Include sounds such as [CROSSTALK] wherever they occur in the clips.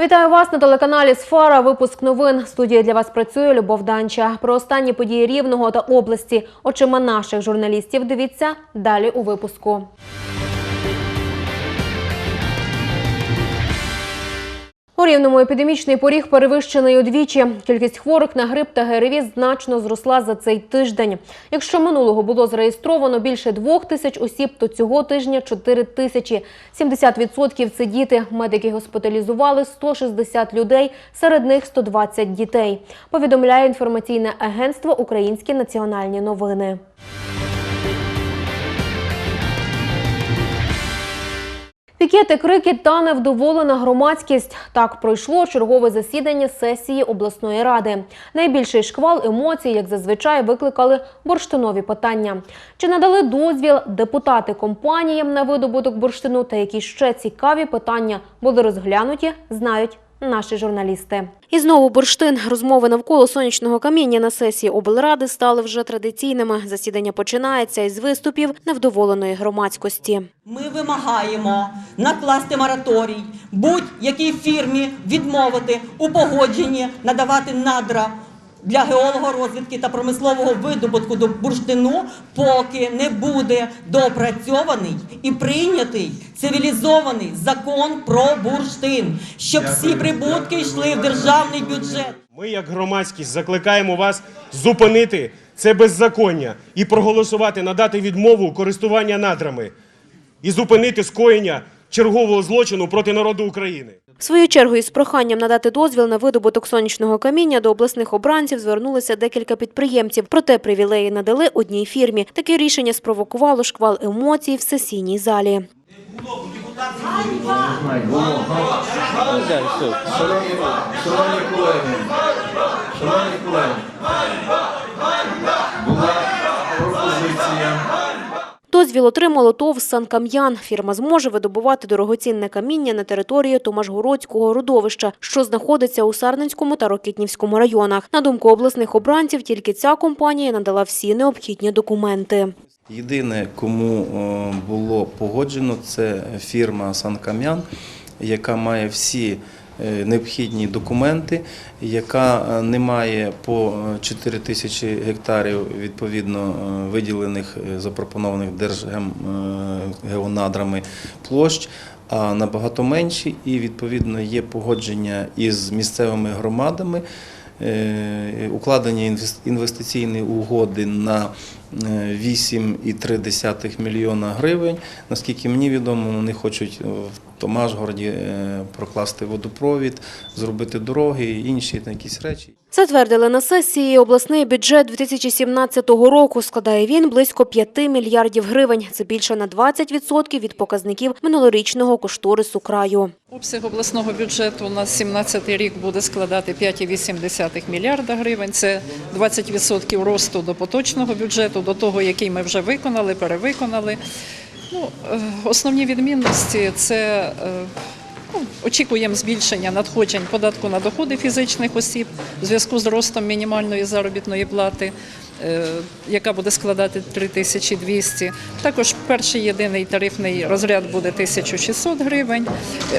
Вітаю вас на телеканалі Сфера. Випуск новин. Студія для вас працює Любов Данча. Про останні події Рівного та області очима наших журналістів. Дивіться далі у випуску. У рівному епідемічний поріг перевищений удвічі. Кількість хворих на грип та ГРВІ значно зросла за цей тиждень. Якщо минулого було зареєстровано більше двох тисяч осіб, то цього тижня 4 тисячі. 70% – це діти. Медики госпіталізували 160 людей, серед них 120 дітей. Повідомляє інформаційне агентство Українські національні новини. Пікети, крики та невдоволена громадськість. Так пройшло чергове засідання сесії обласної ради. Найбільший шквал емоцій, як зазвичай, викликали бурштинові питання. Чи надали дозвіл депутати компаніям на видобуток бурштину та які ще цікаві питання були розглянуті, знають наші журналісти. І знову бурштин. Розмови навколо сонячного каміння на сесії облради стали вже традиційними. Засідання починається із виступів невдоволеної громадськості. Ми вимагаємо накласти мораторій будь-якій фірмі відмовити у погодженні надавати надра для геологорозвідки та промислового видобутку до бурштину, поки не буде доопрацьований і прийнятий цивілізований закон про бурштин, щоб всі прибутки йшли в державний бюджет. Ми, як громадськість, закликаємо вас зупинити це беззаконня і проголосувати, надати відмову користування надрами і зупинити скоєння чергового злочину проти народу України. В свою чергу із проханням надати дозвіл на видобуток сонячного каміння до обласних обранців звернулися декілька підприємців. Проте привілеї надали одній фірмі. Таке рішення спровокувало шквал емоцій в сесійній залі. Була пропозиція. Дозвіл отримало ТОВ «Санкам'ян». Фірма зможе видобувати дорогоцінне каміння на території Томашгородського родовища, що знаходиться у Сарненському та Рокитнівському районах. На думку обласних обранців, тільки ця компанія надала всі необхідні документи. Єдине, кому е, було погоджено, це фірма Санкам'ян, яка має всі необхідні документи, яка е, не має по 4 тисячі гектарів відповідно е, виділених е, запропонованих держгеонадрами площ. А набагато менші, і відповідно є погодження із місцевими громадами, е, укладення інвес- інвестиційної угоди на е, 8,3 мільйона гривень. Наскільки мені відомо, вони хочуть в Томашгороді е, прокласти водопровід, зробити дороги і інші якісь речі. Затвердили на сесії обласний бюджет 2017 року. Складає він близько 5 мільярдів гривень. Це більше на 20% від показників минулорічного кошторису краю. Обсяг обласного бюджету у нас 17 рік буде складати 5,8 мільярда гривень. Це 20% росту до поточного бюджету, до того, який ми вже виконали, перевиконали. Ну, е, основні відмінності це е, очікуємо збільшення надходжень податку на доходи фізичних осіб в зв'язку з ростом мінімальної заробітної плати. Е, Яка буде складати 3200. Також перший єдиний тарифний розряд буде 1600 гривень.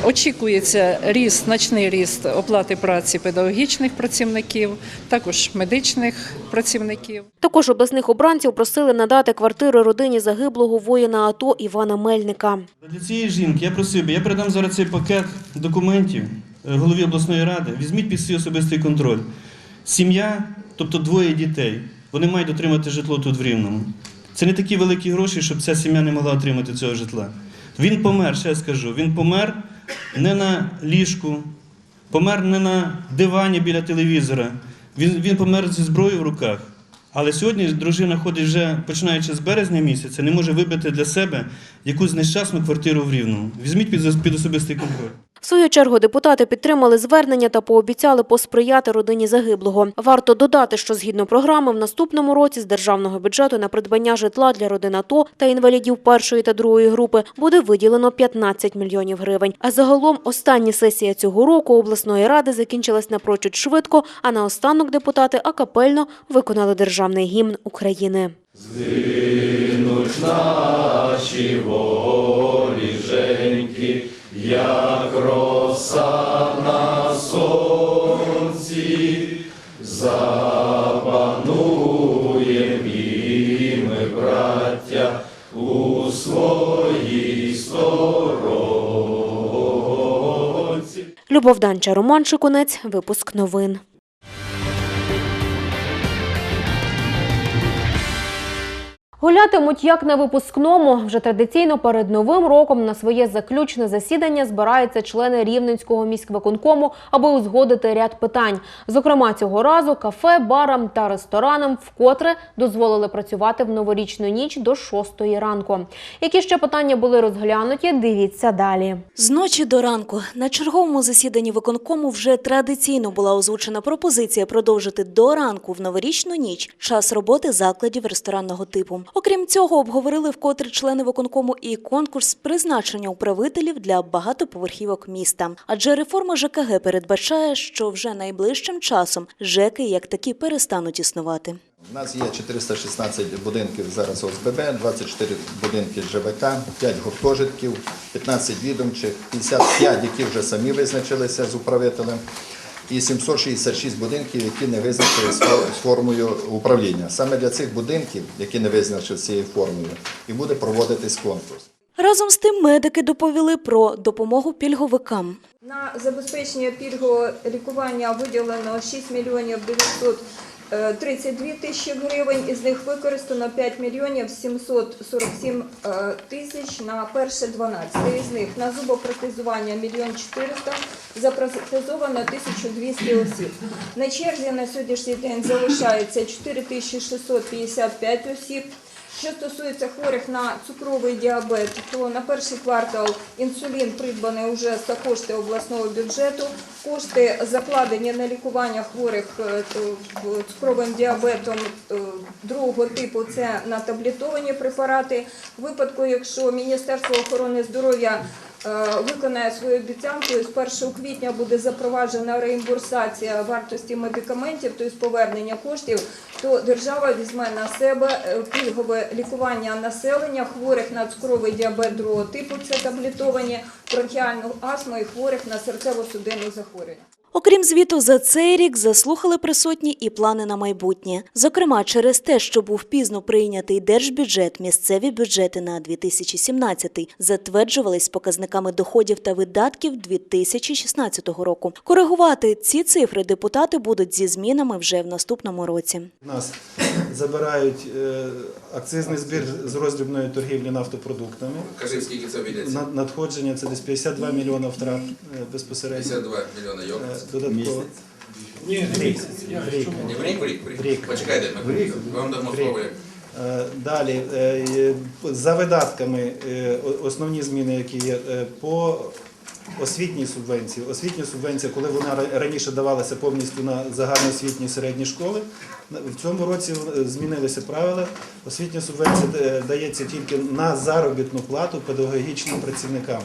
Очікується ріст, значний ріст оплати праці педагогічних працівників, також медичних працівників. Також обласних обранців просили надати квартиру родині загиблого воїна АТО Івана Мельника. Для цієї жінки я просив би, я передам зараз цей пакет документів е, голові обласної ради. Візьміть під свій особистий контроль. Сім'я, тобто двоє дітей, вони мають отримати житло тут в Рівному. Це не такі великі гроші, щоб ця сім'я не могла отримати цього житла. Він помер, ще скажу, він помер не на ліжку, помер не на дивані біля телевізора. Він, він помер зі зброєю в руках. Але сьогодні дружина ходить вже починаючи з березня місяця, не може вибити для себе якусь нещасну квартиру в Рівному. Візьміть під, під особистий контроль. В свою чергу депутати підтримали звернення та пообіцяли посприяти родині загиблого. Варто додати, що згідно програми в наступному році з державного бюджету на придбання житла для родин АТО та інвалідів першої та другої групи буде виділено 15 мільйонів гривень. А загалом остання сесія цього року обласної ради закінчилась напрочуд швидко, а наостанок депутати акапельно виконали державний гімн України. Наші волі, Женьки, як роса на сонці, запануєм і ми, браття, у своїй сторонці. Любов Данча, Роман Шикунець, випуск новин. Гулятимуть як на випускному. Вже традиційно перед новим роком на своє заключне засідання збираються члени Рівненського міськвиконкому, аби узгодити ряд питань. Зокрема, цього разу кафе, барам та ресторанам вкотре дозволили працювати в новорічну ніч до 6 ранку. Які ще питання були розглянуті? Дивіться далі. З ночі до ранку на черговому засіданні виконкому вже традиційно була озвучена пропозиція продовжити до ранку в новорічну ніч час роботи закладів ресторанного типу. Окрім цього, обговорили вкотре члени виконкому і конкурс призначення управителів для багатоповерхівок міста. Адже реформа ЖКГ передбачає, що вже найближчим часом ЖЕКи як такі перестануть існувати. У нас є 416 будинків зараз ОСББ, 24 будинки ЖВК, 5 гуртожитків, 15 відомчих, 55, які вже самі визначилися з управителем, і 766 будинків, які не визначили з формою управління. Саме для цих будинків, які не визначили цією формою, і буде проводитись конкурс. Разом з тим медики доповіли про допомогу пільговикам. На забезпечення пільгового лікування виділено 6 мільйонів 932 тисячі гривень, із них використано 5 мільйонів 747 е, тисяч на перше 12. Із них на зубопротезування 1 мільйон 400, запротезовано 1200 осіб. На черзі на сьогоднішній день залишається 4655 осіб. Що стосується хворих на цукровий діабет, то на перший квартал інсулін придбаний вже за кошти обласного бюджету. Кошти закладені на лікування хворих е, цукровим діабетом е, другого типу. Це на таблітовані препарати. В випадку, якщо Міністерство охорони здоров'я виконає свою обіцянку, з 1 квітня буде запроваджена реімбурсація вартості медикаментів, тобто повернення коштів, то держава візьме на себе е, пільгове лікування населення хворих на цукровий діабет другого типу, це таблетовані, бронхіальну астму і хворих на серцево-судинні захворювання. Окрім звіту за цей рік, заслухали присутні і плани на майбутнє. Зокрема, через те, що був пізно прийнятий держбюджет, місцеві бюджети на 2017 затверджувались показниками доходів та видатків 2016 року. Коригувати ці цифри депутати будуть зі змінами вже в наступному році. Нас забирають е, акцизний збір з роздрібної торгівлі нафтопродуктами. Кажи, скільки це обійдеться? Надходження це десь 52 мільйона втрат е, безпосередньо. 52 мільйони євро. Додатково. Ні, в рік. В рік. Не в рік, в рік, в рік. Рік. Почекайте, ми вам дамо Рік. слово. як- Е, Далі, е, е, за видатками, е, о- основні зміни, які є, е, по освітній субвенції. Освітня субвенція, коли вона ра- раніше давалася повністю на загальноосвітні середні школи, на- в цьому році е, змінилися правила. Освітня субвенція е, дається тільки на заробітну плату педагогічним працівникам.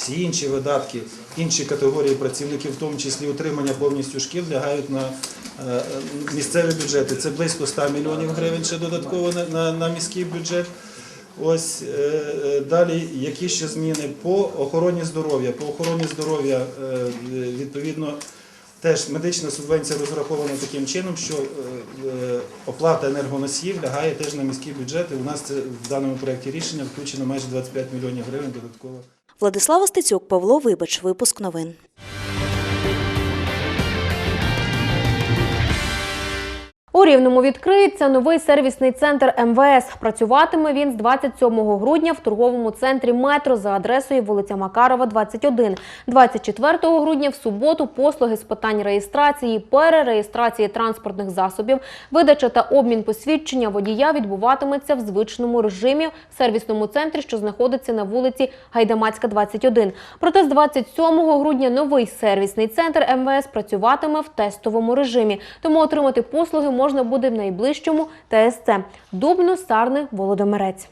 Всі інші видатки, інші категорії працівників, в тому числі утримання повністю шкіл, лягають на е, місцеві бюджети. Це близько 100 мільйонів гривень ще додатково на, на, міський бюджет. Ось е, е, далі, які ще зміни по охороні здоров'я. По охороні здоров'я е, відповідно теж медична субвенція розрахована таким чином, що е, е, оплата енергоносіїв лягає теж на міський бюджет. У нас це в даному проєкті рішення включено майже 25 мільйонів гривень додатково. Владислава Стецюк, Павло Вибач, випуск новин. У Рівному відкриється новий сервісний центр МВС. Працюватиме він з 27 грудня в торговому центрі «Метро» за адресою вулиця Макарова, 21. 24 грудня в суботу послуги з питань реєстрації, перереєстрації транспортних засобів, видача та обмін посвідчення водія відбуватиметься в звичному режимі в сервісному центрі, що знаходиться на вулиці Гайдамацька, 21. Проте з 27 грудня новий сервісний центр МВС працюватиме в тестовому режимі, тому отримати послуги можна буде в найближчому ТСЦ – Дубно, Сарни, Володимирець.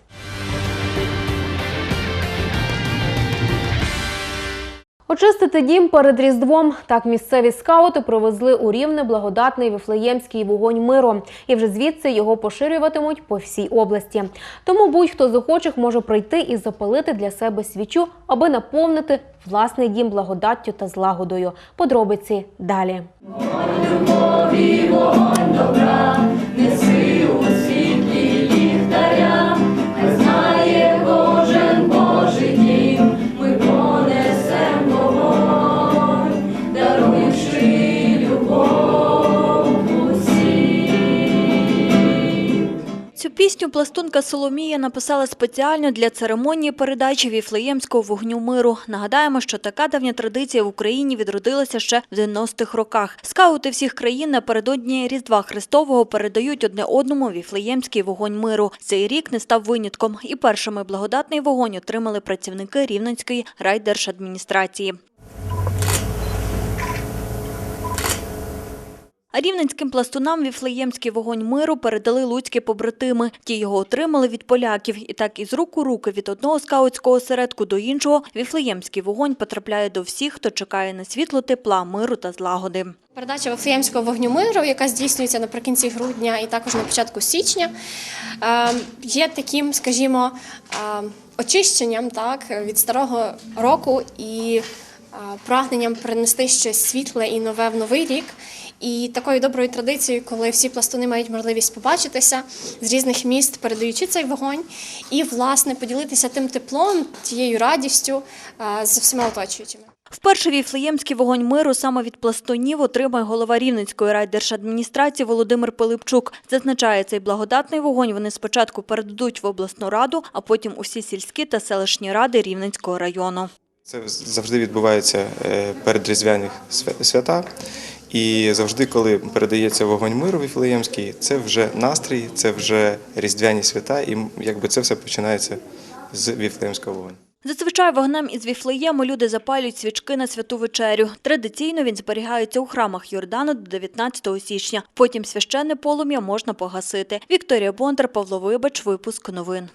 Очистити дім перед Різдвом. Так місцеві скаути привезли у Рівне благодатний віфлеємський вогонь миру. І вже звідси його поширюватимуть по всій області. Тому будь-хто з охочих може прийти і запалити для себе свічу, аби наповнити власний дім благодаттю та злагодою. Подробиці далі. Цю пісню пластунка Соломія написала спеціально для церемонії передачі віфлеємського вогню миру. Нагадаємо, що така давня традиція в Україні відродилася ще в 90-х роках. Скаути всіх країн напередодні Різдва Христового передають одне одному віфлеємський вогонь миру. Цей рік не став винятком, і першими благодатний вогонь отримали працівники Рівненської райдержадміністрації. Рівненським пластунам віфлеємський вогонь миру передали луцькі побратими. Ті його отримали від поляків. І так із рук у руки від одного скаутського осередку до іншого віфлеємський вогонь потрапляє до всіх, хто чекає на світло тепла, миру та злагоди. Передача Вифлеємського вогню миру, яка здійснюється наприкінці грудня і також на початку січня, е, є таким, скажімо, е, очищенням так, від старого року і прагненням принести щось світле і нове в новий рік. І такою доброю традицією, коли всі пластуни мають можливість побачитися з різних міст, передаючи цей вогонь, і власне поділитися тим теплом, тією радістю е, з всіма оточуючими. Вперше віфлеємський вогонь миру саме від пластунів отримає голова Рівненської райдержадміністрації Володимир Пилипчук. Зазначає, цей благодатний вогонь вони спочатку передадуть в обласну раду, а потім усі сільські та селищні ради Рівненського району. Це завжди відбувається е, перед різдвяних свята. І завжди, коли передається вогонь миру віфлеємський, це вже настрій, це вже різдвяні свята, і якби це все починається з віфлеємського вогоню. Зазвичай вогнем із Віфлеєму люди запалюють свічки на святу вечерю. Традиційно він зберігається у храмах Йордану до 19 січня. Потім священне полум'я можна погасити. Вікторія Бондар, Павло Вибач, випуск новин.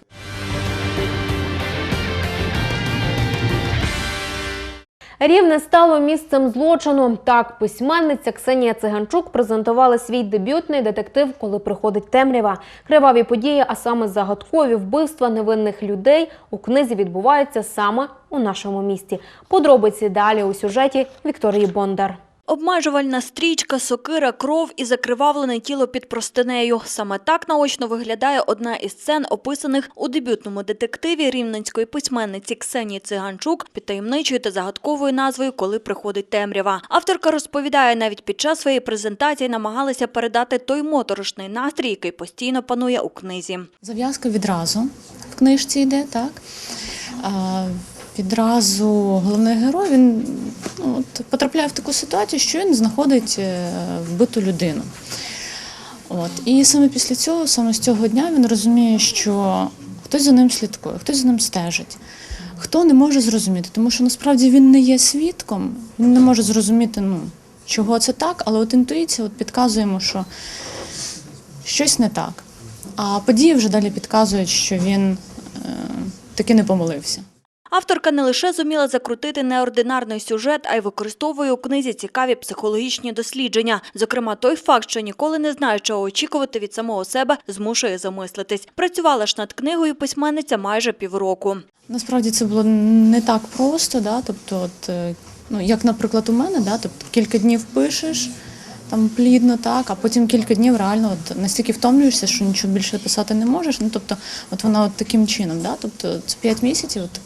Рівне стало місцем злочину. Так, письменниця Ксенія Циганчук презентувала свій дебютний детектив, коли приходить темрява. Криваві події, а саме загадкові вбивства невинних людей у книзі відбуваються саме у нашому місті. Подробиці далі у сюжеті Вікторії Бондар. Обмежувальна стрічка, сокира, кров і закривавлене тіло під простинею. Саме так наочно виглядає одна із сцен, описаних у дебютному детективі рівненської письменниці Ксенії Циганчук під таємничою та загадковою назвою Коли приходить темрява. Авторка розповідає, навіть під час своєї презентації намагалася передати той моторошний настрій, який постійно панує у книзі. Зав'язка відразу в книжці йде, так? Відразу головний герой він ну, от, потрапляє в таку ситуацію, що він знаходить е, вбиту людину. От. І саме після цього, саме з цього дня, він розуміє, що хтось за ним слідкує, хтось за ним стежить. Хто не може зрозуміти, тому що насправді він не є свідком, він не може зрозуміти, ну, чого це так, але от інтуїція от підказує йому, що щось не так. А події вже далі підказують, що він е, таки не помилився. Авторка не лише зуміла закрутити неординарний сюжет, а й використовує у книзі цікаві психологічні дослідження. Зокрема, той факт, що ніколи не знає, чого очікувати від самого себе, змушує замислитись. Працювала ж над книгою письменниця майже півроку. Насправді це було не так просто, да? тобто, от, е, ну, як, наприклад, у мене, да? тобто кілька днів пишеш там плідно, так, а потім кілька днів реально от, настільки втомлюєшся, що нічого більше писати не можеш. Ну, тобто, от вона от таким чином, да? тобто це п'ять місяців, от,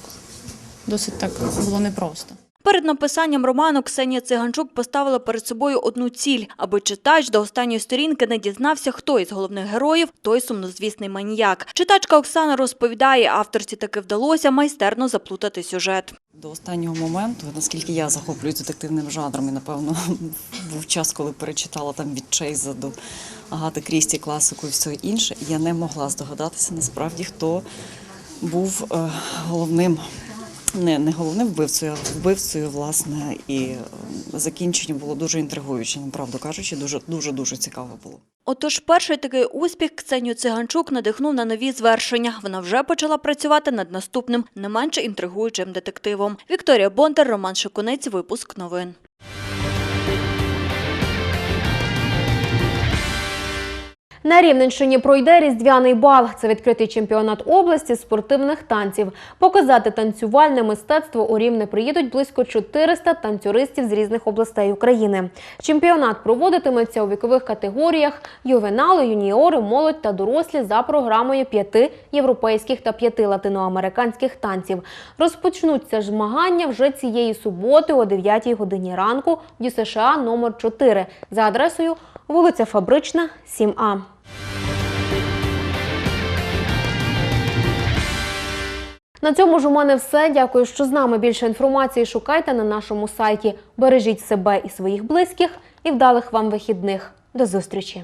досить так було непросто. Перед написанням роману Ксенія Циганчук поставила перед собою одну ціль, аби читач до останньої сторінки не дізнався, хто із головних героїв той сумнозвісний маніяк. Читачка Оксана розповідає, авторці таки вдалося майстерно заплутати сюжет. До останнього моменту, наскільки я захоплююсь детективним жанром, і напевно [LAUGHS] був час, коли перечитала там від Чейза до Агати Крісті, класику і все інше, я не могла здогадатися насправді, хто був е, головним не, не головним вбивцею, а вбивцею, власне, і е, закінчення було дуже інтригуюче, правду кажучи, дуже дуже дуже цікаво було. Отож, перший такий успіх Ксенію Циганчук надихнув на нові звершення. Вона вже почала працювати над наступним, не менше інтригуючим детективом. Вікторія Бондар, Роман Шикунець, випуск новин. На Рівненщині пройде різдвяний бал. Це відкритий чемпіонат області спортивних танців. Показати танцювальне мистецтво у Рівне приїдуть близько 400 танцюристів з різних областей України. Чемпіонат проводитиметься у вікових категоріях ювенали, юніори, молодь та дорослі за програмою п'яти європейських та п'яти латиноамериканських танців. Розпочнуться змагання вже цієї суботи о 9 годині ранку в ДЮСША номер 4 за адресою вулиця Фабрична, 7А. На цьому ж у мене все. Дякую, що з нами. Більше інформації шукайте на нашому сайті. Бережіть себе і своїх близьких і вдалих вам вихідних. До зустрічі!